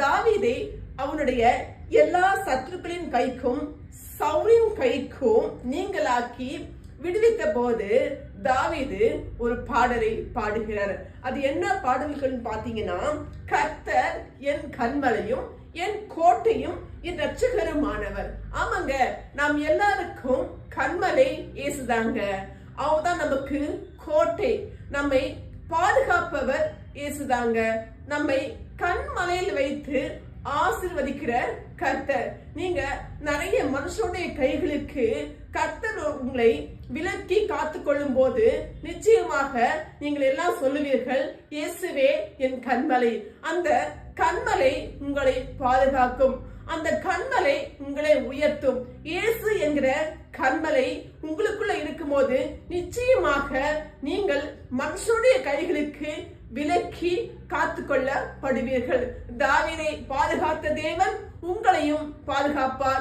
தாவீதை அவனுடைய எல்லா சத்துருக்களின் கைக்கும் சவுலின் கைக்கும் நீங்களாக்கி விடுவித்த போது தாவிது ஒரு பாடலை பாடுகிறார். அது என்ன பாடல்கள் பாத்தீங்கன்னா கர்த்தர் என் கண்மலையும் என் கோட்டையும் என் ரட்சகருமானவர் ஆமாங்க நாம் எல்லாருக்கும் கண்மலை இயேசுதாங்க. அவதான் நமக்கு கோட்டை. நம்மை பாதுகாப்பவர் இயேசுதாங்க. நம்மை கண்மலையில் வைத்து ஆசிர்வதிக்கிற கர்த்தர். நீங்க நிறைய மனுஷனுடைய கைகளுக்கு கர்த்தர் உங்களை விலக்கி காத்து கொள்ளும் போது நிச்சயமாக நீங்கள் எல்லாம் சொல்லுவீர்கள் இயேசுவே என் கண்மலை. அந்த கண்மலை உங்களை பாதுகாக்கும். அந்த கண்மலை உங்களை உயர்த்தும். இயேசு என்கிற கண்மலை உங்களுக்குள்ள இருக்கும்போது நிச்சயமாக நீங்கள் மனுஷனுடைய கைகளுக்கு விலக்கி காத்துக்கொள்ளப்படுவீர்கள். தாவினை பாதுகாத்த தேவன் உங்களையும் பாதுகாப்பார்.